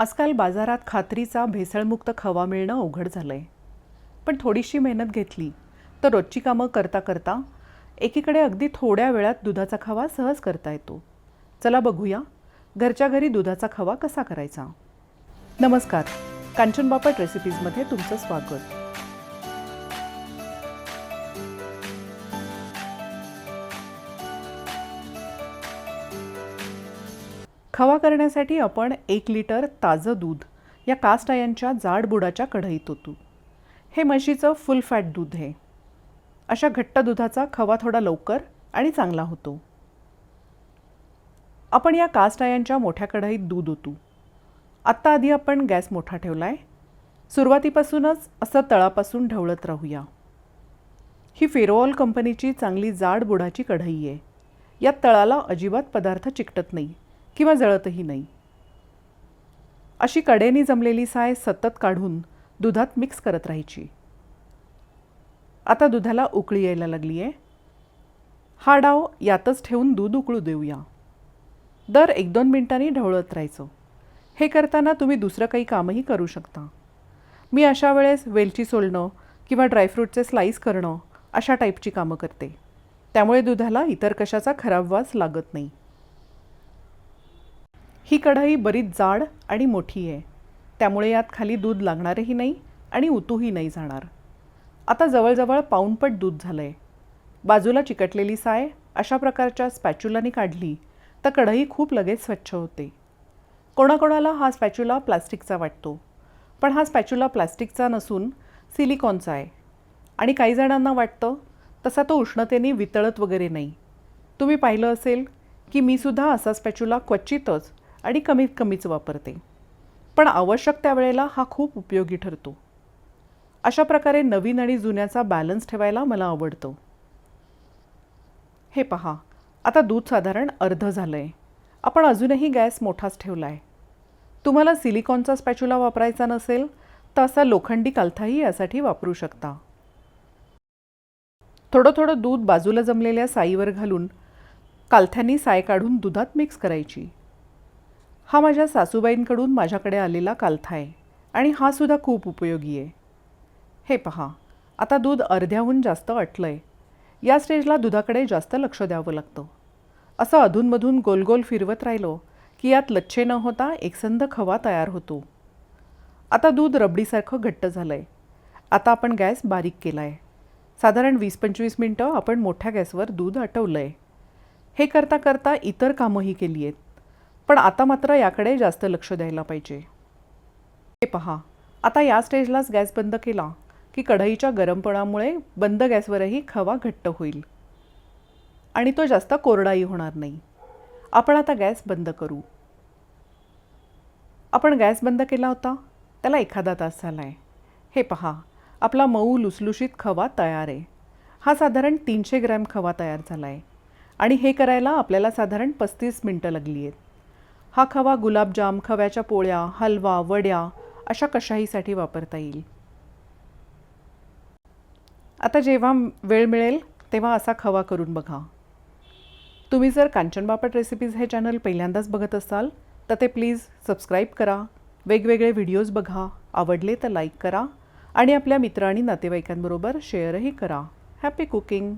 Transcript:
आजकाल बाजारात खात्रीचा भेसळमुक्त खवा मिळणं अवघड झालं आहे पण थोडीशी मेहनत घेतली तर रोजची कामं करता करता एकीकडे अगदी थोड्या वेळात दुधाचा खवा सहज करता येतो. चला बघूया घरच्या घरी दुधाचा खवा कसा करायचा? नमस्कार कांचन बापट रेसिपीजमध्ये तुमचं स्वागत. खवा करण्यासाठी आपण एक लिटर ताजं दूध या कास्ट आयनच्या जाड बुडाच्या कढईत ओतू. हे म्हशीचं फुल फॅट दूध आहे. अशा घट्ट दुधाचा खवा थोडा लवकर आणि चांगला होतो. आपण या कास्ट आयनच्या मोठ्या कढईत दूध ओतू. आत्ता आधी आपण गॅस मोठा ठेवला आहे सुरुवातीपासूनच असं तळापासून ढवळत राहूया. ही फेरोऑल कंपनीची चांगली जाड बुडाची कढई आहे. यात तळाला अजिबात पदार्थ चिकटत नाही. किंवा जळतही नाही. अशी कडेने जमलेली साय सतत काढून दुधात मिक्स करत राहायची. आता दुधाला उकळी यायला लागली आहे हा डाव यातच ठेवून दूध उकळू देऊया. दर एक दोन मिनिटांनी ढवळत राहायचं. हे करताना तुम्ही दुसरं काही कामही करू शकता. मी अशा वेळेस वेलची सोलणं किंवा ड्रायफ्रूटचे स्लाईस करणं अशा टाईपची कामं करते. त्यामुळे दुधाला इतर कशाचा खराब वास लागत नाही. ही कढई बरीच जाड आणि मोठी आहे. त्यामुळे यात खाली दूध लागणारही नाही आणि उतूही नाही जाणार. आता जवळजवळ पाऊणपट दूध झालं आहे बाजूला चिकटलेली साय अशा प्रकारच्या स्पॅच्युलाने काढली तर कढई खूप लगेच स्वच्छ होते. कोणाकोणाला हा स्पॅच्युला प्लास्टिकचा वाटतो पण हा स्पॅच्युला प्लास्टिकचा नसून सिलिकॉनचा आहे. आणि काही जणांना वाटतं तसा तो उष्णतेने वितळत वगैरे नाही. तुम्ही पाहिलं असेल की मीसुद्धा असा स्पॅच्युला क्वचितच आणि कमीत कमीच वापरते. पण आवश्यक त्यावेळेला हा खूप उपयोगी ठरतो. अशा प्रकारे नवीन आणि जुन्याचा बॅलन्स ठेवायला मला आवडतं. हे पहा आता दूध साधारण अर्ध झालं आहे आपण अजूनही गॅस मोठाच ठेवला आहे तुम्हाला सिलिकॉनचा स्पॅच्युला वापरायचा नसेल तर असा लोखंडी कालथाही यासाठी वापरू शकता. थोडं थोडं दूध बाजूला जमलेल्या साईवर घालून कालथ्यांनी साय काढून दुधात मिक्स करायची. हा माझ्या सासूबाईंकडून माझ्याकडे आलेला कालथा आहे आणि हा सुद्धा खूप उपयोगी आहे. हे पहा आता दूध अर्ध्याहून जास्त अटलं आहे या स्टेजला दुधाकडे जास्त लक्ष द्यावं लागतं. असं अधूनमधून गोलगोल फिरवत राहिलो की यात लच्छे न होता एकसंध खवा तयार होतो. आता दूध रबडीसारखं घट्ट झालं आहे आता आपण गॅस बारीक केला आहे साधारण वीस पंचवीस मिनटं आपण मोठ्या गॅसवर दूध आटवलं आहे हे करता करता इतर कामंही केली आहेत. पण आता मात्र याकडे जास्त लक्ष द्यायला पाहिजे. हे पहा आता या स्टेजलाच गॅस बंद केला की कढईच्या गरमपणामुळे बंद गॅसवरही खवा घट्ट होईल. आणि तो जास्त कोरडाही होणार नाही. आपण आता गॅस बंद करू. आपण गॅस बंद केला होता त्याला एखादा तास झाला आहे हे पहा आपला मऊ लुसलुशीत खवा तयार आहे. हा साधारण तीनशे ग्रॅम खवा तयार झाला आहे आणि हे करायला आपल्याला साधारण पस्तीस मिनटं लागली आहेत हा खवा गुलाबजाम खव्याच्या पोळ्या हलवा वड्या अशा कशाहीसाठी वापरता येईल? आता जेव्हा वेळ मिळेल तेव्हा असा खवा करून बघा. तुम्ही जर कांचन बापट रेसिपीज हे चॅनल पहिल्यांदाच बघत असाल तर ते प्लीज सबस्क्राईब करा. वेगवेगळे व्हिडिओज बघा. आवडले तर लाईक करा. आणि आपल्या मित्र आणि नातेवाईकांबरोबर शेअरही करा. Happy cooking